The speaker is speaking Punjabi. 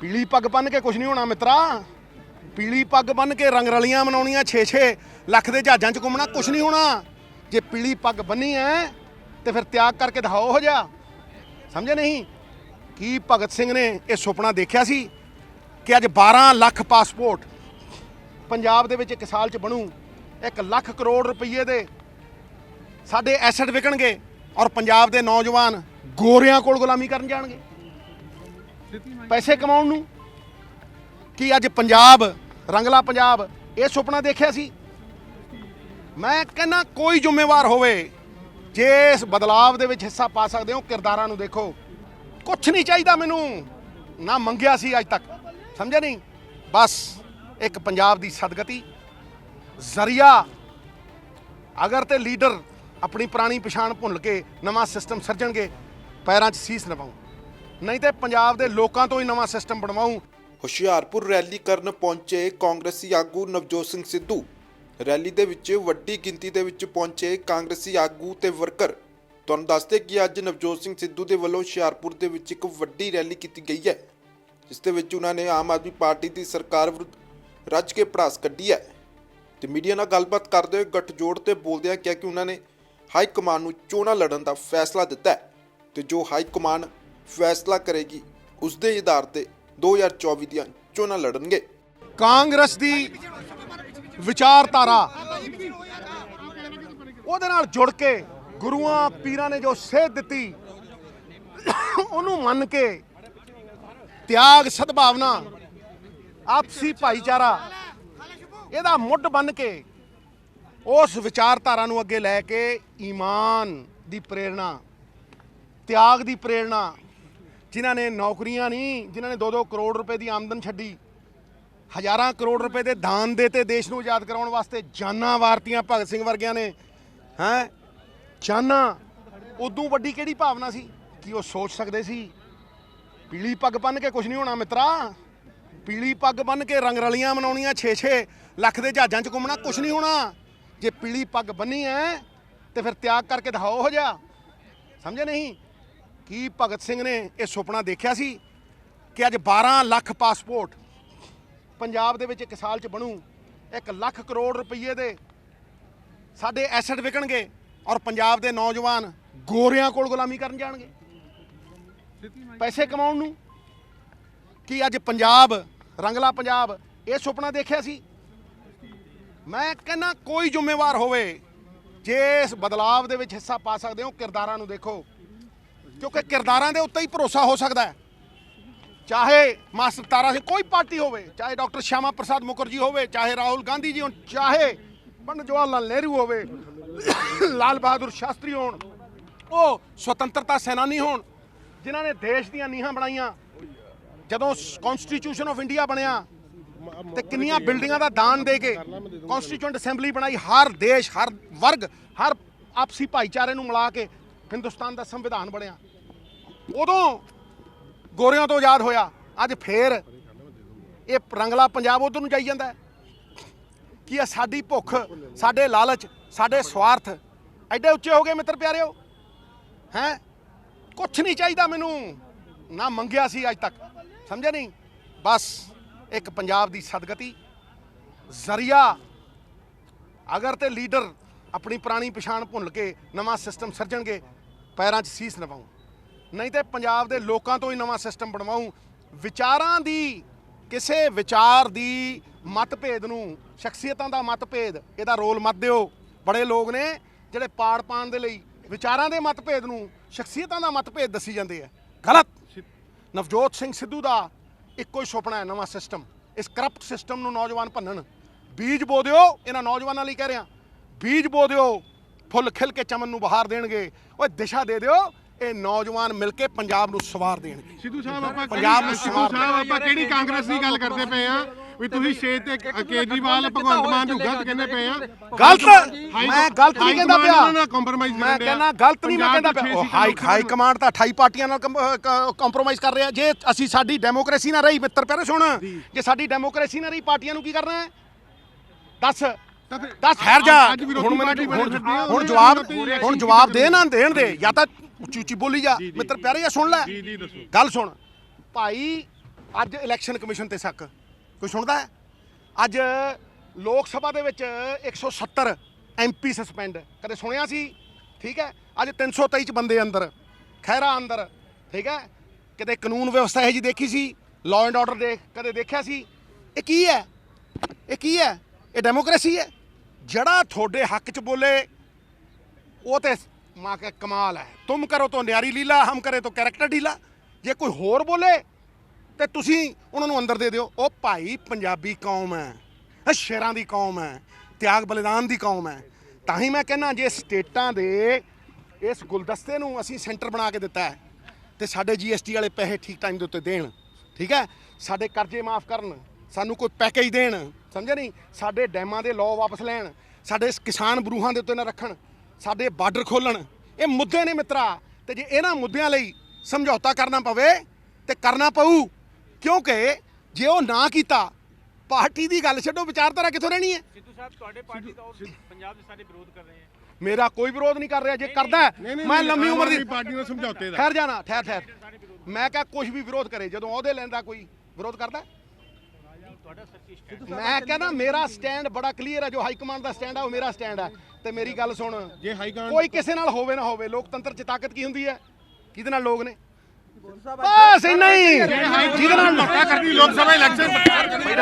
ਪੀਲੀ ਪੱਗ ਬੰਨ ਕੇ ਕੁਝ ਨਹੀਂ ਹੋਣਾ ਮਿੱਤਰਾ। ਪੀਲੀ ਪੱਗ ਬੰਨ ਕੇ ਰੰਗ ਰਲੀਆਂ ਮਨਾਉਣੀਆਂ 6-6 ਲੱਖ ਦੇ ਜਹਾਜ਼ਾਂ 'ਚ ਘੁੰਮਣਾ ਕੁਝ ਨਹੀਂ ਹੋਣਾ। ਜੇ ਪੀਲੀ ਪੱਗ ਬੰਨੀ ਐ, ਤੇ ਫਿਰ ਤਿਆਗ ਕਰਕੇ ਦਿਖਾਓ ਹੋ ਜਾ ਸਮਝੇ ਨਹੀਂ? ਕੀ ਭਗਤ ਸਿੰਘ ਨੇ ਇਹ ਸੁਪਨਾ ਦੇਖਿਆ ਸੀ ਕਿ ਅੱਜ 12 ਲੱਖ ਪਾਸਪੋਰਟ ਪੰਜਾਬ ਦੇ ਵਿੱਚ ਇੱਕ ਸਾਲ 'ਚ ਬਣੂ 1 ਲੱਖ ਕਰੋੜ ਰੁਪਏ ਦੇ ਸਾਡੇ ਐਸੈਟ ਵਿਕਣਗੇ ਔਰ ਪੰਜਾਬ ਦੇ ਨੌਜਵਾਨ ਗੋਰਿਆਂ ਕੋਲ ਗੁਲਾਮੀ ਕਰਨ ਜਾਣਗੇ? ਪੈਸੇ ਕਮਾਉਣ ਨੂੰ? ਕੀ ਅੱਜ ਪੰਜਾਬ, ਰੰਗਲਾ ਪੰਜਾਬ, ਇਹ ਸੁਪਨਾ ਦੇਖਿਆ ਸੀ? ਮੈਂ ਕਹਿੰਦਾ, ਕੋਈ ਜ਼ਿੰਮੇਵਾਰ ਹੋਵੇ, ਜੇ ਇਸ ਬਦਲਾਵ ਦੇ ਵਿੱਚ ਹਿੱਸਾ ਪਾ ਸਕਦੇ ਹੋ, ਕਿਰਦਾਰਾਂ ਨੂੰ ਦੇਖੋ। ਕੁਝ ਨਹੀਂ ਚਾਹੀਦਾ ਮੈਨੂੰ, ਨਾ ਮੰਗਿਆ ਸੀ ਅੱਜ ਤੱਕ। ਸਮਝਿਆ ਨਹੀਂ? ਬਸ, ਇੱਕ ਪੰਜਾਬ ਦੀ ਸਦਗਤੀ, ਜ਼ਰੀਆ। ਅਗਰ ਤੇ ਲੀਡਰ ਆਪਣੀ ਪੁਰਾਣੀ ਪਛਾਣ ਭੁੱਲ ਕੇ ਨਵਾਂ ਸਿਸਟਮ ਸਿਰਜਣਗੇ, ਪੈਰਾਂ 'ਚ ਸੀਸ ਨਵਾਉ ਨਹੀਂ ਤੇ ਪੰਜਾਬ ਦੇ ਲੋਕਾਂ ਤੋਂ ਹੀ ਨਵਾਂ ਸਿਸਟਮ ਬਣਵਾਉਂ। ਹੁਸ਼ਿਆਰਪੁਰ ਰੈਲੀ ਕਰਨ ਪਹੁੰਚੇ ਕਾਂਗਰਸੀ ਆਗੂ ਨਵਜੋਤ ਸਿੰਘ ਸਿੱਧੂ। ਰੈਲੀ ਦੇ ਵਿੱਚ ਵੱਡੀ ਗਿਣਤੀ ਦੇ ਵਿੱਚ ਪਹੁੰਚੇ ਕਾਂਗਰਸੀ ਆਗੂ ਤੇ ਵਰਕਰ। ਤੁਹਾਨੂੰ ਦੱਸਦੇ ਕਿ ਅੱਜ ਨਵਜੋਤ ਸਿੰਘ ਸਿੱਧੂ ਦੇ ਵੱਲੋਂ ਹੁਸ਼ਿਆਰਪੁਰ ਦੇ ਵਿੱਚ ਇੱਕ ਵੱਡੀ ਰੈਲੀ ਕੀਤੀ ਗਈ ਹੈ, ਜਿਸ ਦੇ ਵਿੱਚ ਉਹਨਾਂ ਨੇ ਆਮ ਆਦਮੀ ਪਾਰਟੀ ਦੀ ਸਰਕਾਰ ਵਿਰੁੱਧ ਰੱਜ ਕੇ ਪੜਾਸ ਕੱਢੀ ਹੈ। ਤੇ ਮੀਡੀਆ ਨਾਲ ਗੱਲਬਾਤ ਕਰਦੇ ਹੋਏ ਗੱਠਜੋੜ ਤੇ ਬੋਲਦਿਆਂ ਕਿਹਾ ਕਿ ਉਹਨਾਂ ਨੇ ਹਾਈ ਕਮਾਨ ਨੂੰ ਚੋਣਾਂ ਲੜਨ ਦਾ ਫੈਸਲਾ ਦਿੱਤਾ ਹੈ। ਤੇ ਜੋ ਹਾਈ ਕਮਾਨ ਫੈਸਲਾ ਕਰੇਗੀ। ਉਸ ਦੇ ਆਧਾਰ ਤੇ 2024 ਦੀਆਂ ਚੋਣਾਂ ਲੜਨਗੇ। ਕਾਂਗਰਸ ਦੀ ਵਿਚਾਰਧਾਰਾ ਉਹਦੇ ਨਾਲ ਜੁੜ ਕੇ ਗੁਰੂਆਂ ਪੀਰਾਂ ਨੇ ਜੋ ਸੇਧ ਦਿੱਤੀ, ਉਹਨੂੰ ਮੰਨ ਕੇ ਤਿਆਗ ਸਦਭਾਵਨਾ, ਆਪਸੀ ਭਾਈਚਾਰਾ, ਇਹਦਾ ਮੁੱਢ ਬਣ ਕੇ ਉਸ ਵਿਚਾਰਧਾਰਾ ਨੂੰ ਅੱਗੇ ਲੈ ਕੇ ਈਮਾਨ ਦੀ ਪ੍ਰੇਰਣਾ, ਤਿਆਗ ਦੀ ਪ੍ਰੇਰਣਾ ਜਿਨ੍ਹਾਂ ਨੇ ਨੌਕਰੀਆਂ ਨਹੀਂ, ਜਿਨ੍ਹਾਂ ਨੇ 2-2 ਕਰੋੜ ਰੁਪਏ ਦੀ ਆਮਦਨ ਛੱਡੀ। ਹਜ਼ਾਰਾਂ ਕਰੋੜ ਰੁਪਏ ਦੇ ਦਾਨ ਦੇਤੇ ਦੇਸ਼ ਨੂੰ ਆਜ਼ਾਦ ਕਰਾਉਣ ਵਾਸਤੇ ਜਾਨਾਂ ਵਾਰਤੀਆਂ ਭਗਤ ਸਿੰਘ ਵਰਗਿਆਂ ਨੇ, ਹੈ? ਜਾਨਾਂ। ਉਦੋਂ ਵੱਡੀ ਕਿਹੜੀ ਭਾਵਨਾ ਸੀ? ਕਿ ਉਹ ਸੋਚ ਸਕਦੇ ਸੀ, ਪੀਲੀ ਪੱਗ ਬੰਨ ਕੇ ਕੁਝ ਨਹੀਂ ਹੋਣਾ ਮਿੱਤਰਾ। ਪੀਲੀ ਪੱਗ ਬੰਨ ਕੇ ਰੰਗ ਰਲੀਆਂ ਮਨਾਉਣੀਆਂ 6-6 ਲੱਖ ਦੇ ਜਹਾਜ਼ਾਂ 'ਚ ਘੁੰਮਣਾ ਕੁਝ ਨਹੀਂ ਹੋਣਾ। ਜੇ ਪੀਲੀ ਪੱਗ ਬੰਨੀ ਐ, ਤੇ ਫਿਰ ਤਿਆਗ ਕਰਕੇ ਦਿਖਾਓ ਹੋ ਜਾ ਸਮਝੇ ਨਹੀਂ? ਕੀ ਭਗਤ ਸਿੰਘ ਨੇ ਇਹ ਸੁਪਨਾ ਦੇਖਿਆ ਸੀ ਕਿ ਅੱਜ 12 ਲੱਖ ਪਾਸਪੋਰਟ ਪੰਜਾਬ ਦੇ ਵਿੱਚ ਇੱਕ ਸਾਲ 'ਚ ਬਣੂ 1 ਲੱਖ ਕਰੋੜ ਰੁਪਏ ਦੇ ਸਾਡੇ ਐਸੈਟ ਵਿਕਣਗੇ ਔਰ ਪੰਜਾਬ ਦੇ ਨੌਜਵਾਨ ਗੋਰਿਆਂ ਕੋਲ ਗੁਲਾਮੀ ਕਰਨ ਜਾਣਗੇ। ਪੈਸੇ ਕਮਾਉਣ ਨੂੰ ਕੀ ਅੱਜ ਪੰਜਾਬ, ਰੰਗਲਾ ਪੰਜਾਬ ਇਹ ਸੁਪਨਾ ਦੇਖਿਆ ਸੀ? ਮੈਂ ਕਹਿੰਦਾ ਕੋਈ ਜ਼ਿੰਮੇਵਾਰ ਹੋਵੇ, ਜੇ ਇਸ ਬਦਲਾਵ ਦੇ ਵਿੱਚ ਹਿੱਸਾ ਪਾ ਸਕਦੇ ਹੋ, ਕਿਰਦਾਰਾਂ ਨੂੰ ਦੇਖੋ। ਕਿਉਂਕਿ ਕਿਰਦਾਰਾਂ ਦੇ ਉੱਤੇ ਹੀ ਭਰੋਸਾ ਹੋ ਸਕਦਾ ਹੈ। ਚਾਹੇ ਮਾਸਟਰ ਤਾਰਾ ਸਿੰਘ ਕੋਈ ਪਾਰਟੀ ਹੋਵੇ, ਚਾਹੇ ਡਾਕਟਰ ਸ਼ਿਆਮਾ ਪ੍ਰਸਾਦ ਮੁਖਰਜੀ ਹੋਵੇ, ਚਾਹੇ ਰਾਹੁਲ ਗਾਂਧੀ ਜੀ ਹੋਣ, ਚਾਹੇ ਪੰਡਿਤ ਜਵਾਹਰ ਲਾਲ ਨਹਿਰੂ ਹੋਵੇ, ਲਾਲ ਬਹਾਦੁਰ ਸ਼ਾਸਤਰੀ ਹੋਣ, ਉਹ ਸੁਤੰਤਰਤਾ ਸੈਨਾਨੀ ਹੋਣ, ਜਿਨ੍ਹਾਂ ਨੇ ਦੇਸ਼ ਦੀਆਂ ਨੀਹਾਂ ਬਣਾਈਆਂ। ਜਦੋਂ ਕਨਸਟੀਟਿਊਸ਼ਨ ਆਫ ਇੰਡੀਆ ਬਣਿਆ, ਤੇ ਕਿੰਨੀਆਂ ਬਿਲਡਿੰਗਾਂ ਦਾ ਦਾਨ ਦੇ ਕੇ ਕਨਸਟੀਟਿਊਐਂਟ ਅਸੈਂਬਲੀ ਬਣਾਈ, ਹਰ ਦੇਸ਼, ਹਰ ਵਰਗ, ਹਰ ਆਪਸੀ ਭਾਈਚਾਰੇ ਨੂੰ ਮਿਲਾ ਕੇ ਹਿੰਦੁਸਤਾਨ ਦਾ ਸੰਵਿਧਾਨ ਬਣਿਆ। ਉਦੋਂ ਗੋਰਿਆਂ ਤੋਂ ਆਜ਼ਾਦ ਹੋਇਆ, ਅੱਜ ਫੇਰ ਇਹ ਰੰਗਲਾ ਪੰਜਾਬ ਉਧਰ ਨੂੰ ਜਾਈ ਜਾਂਦਾ ਕਿ ਇਹ ਸਾਡੀ ਭੁੱਖ, ਸਾਡੇ ਲਾਲਚ, ਸਾਡੇ ਸਵਾਰਥ ਐਡੇ ਉੱਚੇ ਹੋ ਗਏ ਮਿੱਤਰ ਪਿਆਰਿਓ? ਹੈ? ਕੁਝ ਨਹੀਂ ਚਾਹੀਦਾ ਮੈਨੂੰ। ਨਾ ਮੰਗਿਆ ਸੀ ਅੱਜ ਤੱਕ। ਸਮਝਿਆ ਨਹੀਂ? ਬਸ ਇੱਕ ਪੰਜਾਬ ਦੀ ਸਦਗਤੀ। ਜ਼ਰੀਆ। ਅਗਰ ਤੇ ਲੀਡਰ ਆਪਣੀ ਪੁਰਾਣੀ ਪਛਾਣ ਭੁੱਲ ਕੇ ਨਵਾਂ ਸਿਸਟਮ ਸਿਰਜਣਗੇ, ਪੈਰਾਂ 'ਚ ਸੀਸ ਨਵਾਉ ਨਹੀਂ ਤੇ ਪੰਜਾਬ ਦੇ ਲੋਕਾਂ ਤੋਂ ਹੀ ਨਵਾਂ ਸਿਸਟਮ ਬਣਵਾਉ ਵਿਚਾਰਾਂ ਦੀ, ਕਿਸੇ ਵਿਚਾਰ ਦੀ ਮਤਭੇਦ ਨੂੰ, ਸ਼ਖਸੀਅਤਾਂ ਦਾ ਮਤਭੇਦ, ਇਹਦਾ ਰੋਲ ਮਤ ਦਿਓ। ਬੜੇ ਲੋਕ ਨੇ ਜਿਹੜੇ ਪਾੜ ਪਾਣ ਦੇ ਲਈ ਵਿਚਾਰਾਂ ਦੇ ਮਤਭੇਦ ਨੂੰ, ਸ਼ਖਸੀਅਤਾਂ ਦਾ ਮਤਭੇਦ ਦੱਸੀ ਜਾਂਦੇ ਆ। ਗਲਤ! ਨਵਜੋਤ ਸਿੰਘ ਸਿੱਧੂ ਦਾ ਇੱਕੋ ਹੀ ਸੁਪਨਾ ਹੈ, ਨਵਾਂ ਸਿਸਟਮ। ਇਸ ਕਰਪਟ ਸਿਸਟਮ ਨੂੰ ਨੌਜਵਾਨ ਭੰਨਣ। ਬੀਜ ਬੋ ਦਿਓ, ਇਹਨਾਂ ਨੌਜਵਾਨਾਂ ਲਈ ਕਹਿ ਰਿਹਾ। ਬੀਜ ਬੋ ਦਿਓ, ਫੁੱਲ ਖਿਲ ਕੇ ਚਮਨ ਨੂੰ ਬਹਾਰ ਦੇਣਗੇ। ਓਏ ਦਿਸ਼ਾ ਦੇ ਦਿਓ ਇਹ ਨੌਜਵਾਨ ਮਿਲ ਕੇ ਪੰਜਾਬ ਨੂੰ ਸਵਾਰ ਦੇਣਗੇ ਸਿੱਧੂ ਸਾਹਿਬ ਆਪਾਂ ਪੰਜਾਬ ਨੂੰ ਸਿੱਧੂ ਸਾਹਿਬ ਆਪਾਂ ਕਿਹੜੀ ਕਾਂਗਰਸ ਦੀ ਗੱਲ ਕਰਦੇ ਪਏ ਆ? ਵੀ ਤੁਸੀਂ ਸ਼ੇਰ ਤੇ ਕੇਜਰੀਵਾਲ ਭਗਵੰਤ ਮਾਨ ਨੂੰ ਗਲਤ ਕਹਿੰਦੇ ਪਏ ਆ। ਗਲਤ ਮੈਂ ਗਲਤ ਨਹੀਂ ਕਹਿੰਦਾ ਪਿਆ। ਕੰਪਰੋਮਾਈਜ਼ ਮੈਂ ਕਹਿੰਦਾ ਗਲਤ ਨਹੀਂ ਮੈਂ ਕਹਿੰਦਾ ਪਿਆ। ਹਾਈ ਹਾਈ ਕਮਾਂਡ ਤਾਂ 28 ਪਾਰਟੀਆਂ ਨਾਲ ਕੰਪਰੋਮਾਈਜ਼ ਕਰ ਰਿਹਾ। ਜੇ ਅਸੀਂ ਸਾਡੀ ਡੈਮੋਕ੍ਰੇਸੀ ਨਾ ਰਹੀ ਮਿੱਤਰ ਪਿਆਰੇ ਸੁਣ। ਜੇ। ਸਾਡੀ ਡੈਮੋਕ੍ਰੇਸੀ ਨਾ ਰਹੀ ਪਾਰਟੀਆਂ ਨੂੰ ਕੀ ਕਰਨਾ ਹੈ? ਦੱਸ। ਦੱਸ ਠਹਿਰ ਜਾ। ਹੁਣ ਆ, ਹੁਣ ਜਵਾਬ ਨਾਲ ਹੁਣ ਜਵਾਬ ਦੇ ਨਾ ਦੇਣ ਦੇ। ਜਾਂ ਤਾਂ ਉੱਚੀ ਉੱਚੀ ਬੋਲੀ ਜਾ ਮਿੱਤਰ ਪਿਆਰੇ ਆ ਸੁਣ ਲੈ। ਜੀ ਜੀ ਦੱਸੋ। ਗੱਲ ਸੁਣ। ਭਾਈ ਅੱਜ ਇਲੈਕਸ਼ਨ ਕਮਿਸ਼ਨ ਤੇ ਸ਼ੱਕ। ਕੋਈ ਸੁਣਦਾ ਹੈ? ਅੱਜ ਲੋਕ ਸਭਾ ਦੇ ਵਿੱਚ 170 ਐਮਪੀ ਸਸਪੈਂਡ ਕਦੇ ਸੁਣਿਆ ਸੀ? ਠੀਕ ਹੈ? ਅੱਜ 323 ਚ ਬੰਦੇ ਅੰਦਰ। ਖੈਰਾ ਅੰਦਰ। ਠੀਕ ਹੈ? ਕਿਤੇ ਕਾਨੂੰਨ ਵਿਵਸਥਾ ਇਹ ਜੀ ਦੇਖੀ ਸੀ? ਲਾਅ ਐਂਡ ਆਰਡਰ ਦੇਖ ਕਦੇ ਦੇਖਿਆ ਸੀ? ਇਹ ਕੀ ਹੈ? ਇਹ ਕੀ ਹੈ? ਇਹ ਡੈਮੋਕ੍ਰੇਸੀ ਹੈ? ਜਿਹੜਾ ਤੁਹਾਡੇ ਹੱਕ ਚ ਬੋਲੇ ਉਹ ਤੇ ਮਾਂ ਕੇ ਕਮਾਲ ਹੈ। ਤੁਮ ਕਰੋ ਤਾਂ ਨਿਆਰੀ ਲੀਲਾ, ਹਮ ਕਰੇ ਤਾਂ ਕੈਰੈਕਟਰ ਢੀਲਾ। ਜੇ ਕੋਈ ਹੋਰ ਬੋਲੇ, ਤੇ ਤੁਸੀਂ ਉਹਨਾਂ ਨੂੰ ਅੰਦਰ ਦੇ ਦਿਓ। ਉਹ ਭਾਈ ਪੰਜਾਬੀ ਕੌਮ ਹੈ, ਇਹ ਸ਼ੇਰਾਂ ਦੀ ਕੌਮ ਹੈ, ਤਿਆਗ ਬਲੀਦਾਨ ਦੀ ਕੌਮ ਹੈ। ਤਾਂ ਹੀ ਮੈਂ ਕਹਿੰਦਾ, ਜੇ ਸਟੇਟਾਂ ਦੇ ਇਸ ਗੁਲਦਸਤੇ ਨੂੰ ਅਸੀਂ ਸੈਂਟਰ ਬਣਾ ਕੇ ਦਿੱਤਾ ਹੈ, ਤੇ ਸਾਡੇ ਜੀਐਸਟੀ ਵਾਲੇ ਪੈਸੇ ਠੀਕ ਟਾਈਮ ਦੇ ਉੱਤੇ ਦੇਣ, ਠੀਕ ਹੈ? ਸਾਡੇ ਕਰਜ਼ੇ ਮਾਫ ਕਰਨ, ਸਾਨੂੰ ਕੋਈ ਪੈਕੇਜ ਦੇਣ, ਸਮਝਿਆ ਨਹੀਂ? ਸਾਡੇ ਡੈਮਾਂ ਦੇ ਲਾਅ ਵਾਪਸ ਲੈਣ, ਸਾਡੇ ਕਿਸਾਨ ਬਰੂਹਾਂ ਦੇ ਉੱਤੇ ਨਾ ਰੱਖਣ। ਸਾਡੇ ਬਾਰਡਰ ਖੋਲਣ। ਇਹ ਮੁੱਦੇ ਨੇ ਮਿੱਤਰਾ। ਤੇ ਜੇ ਇਹਨਾਂ ਮੁੱਦਿਆਂ ਲਈ ਸਮਝੌਤਾ ਕਰਨਾ ਪਵੇ ਤੇ ਕਰਨਾ ਪਊ। ਕਿਉਂਕਿ ਜੇ ਉਹ ਨਾ ਕੀਤਾ ਪਾਰਟੀ ਦੀ ਗੱਲ ਛੱਡੋ ਵਿਚਾਰਧਾਰਾ ਕਿੱਥੋਂ ਰਹਿਣੀ ਹੈ? ਸਿੱਧੂ ਸਾਹਿਬ ਤੁਹਾਡੇ ਪਾਰਟੀ ਦਾ ਪੰਜਾਬ ਦੇ ਸਾਰੇ ਵਿਰੋਧ ਕਰ ਰਹੇ ਹੈ। ਮੇਰਾ ਕੋਈ ਵਿਰੋਧ ਨਹੀਂ ਕਰ ਰਿਹਾ। ਜੇ ਕਰਦਾ ਮੈਂ ਲੰਮੀ ਉਮਰ ਦੀ ਪਾਰਟੀ ਨਾਲ ਸਮਝੌਤੇ ਦਾ। ਠਹਿਰ ਜਾਣਾ ਠਹਿਰ ਠਹਿਰ। ਮੈਂ ਕਿਹਾ ਕੁਝ ਵੀ ਵਿਰੋਧ ਕਰੇ ਜਦੋਂ ਅਹੁਦੇ ਲੈਂਦਾ ਕੋਈ ਵਿਰੋਧ ਕਰਦਾ ਹੈ? ਤੁਹਾਡਾ ਸੱਚੀ ਸਟੈਂਡ ਮੈਂ ਕਹਿੰਦਾ ਮੇਰਾ ਸਟੈਂਡ ਬੜਾ ਕਲੀਅਰ ਹੈ ਜੋ ਹਾਈ ਕਮਾਂਡ ਦਾ ਸਟੈਂਡ ਹੈ ਉਹ ਮੇਰਾ ਸਟੈਂਡ ਹੈ ਤੇ ਮੇਰੀ ਗੱਲ ਸੁਣ ਜੇ ਹਾਈ ਕਮਾਂਡ ਕੋਈ ਕਿਸੇ ਨਾਲ ਹੋਵੇ ਨਾ ਹੋਵੇ ਲੋਕਤੰਤਰ 'ਚ ਤਾਕਤ ਕੀ ਹੁੰਦੀ ਹੈ? ਕਿਹਦੇ ਨਾਲ ਲੋਕ ਨੇ? ਬਸ ਇੰਨਾ ਹੀ। ਜਿਹਦੇ ਨਾਲ ਧੱਕਾ ਕਰਦੀ ਲੋਕ ਸਭਾ ਇਲੈਕਸ਼ਨ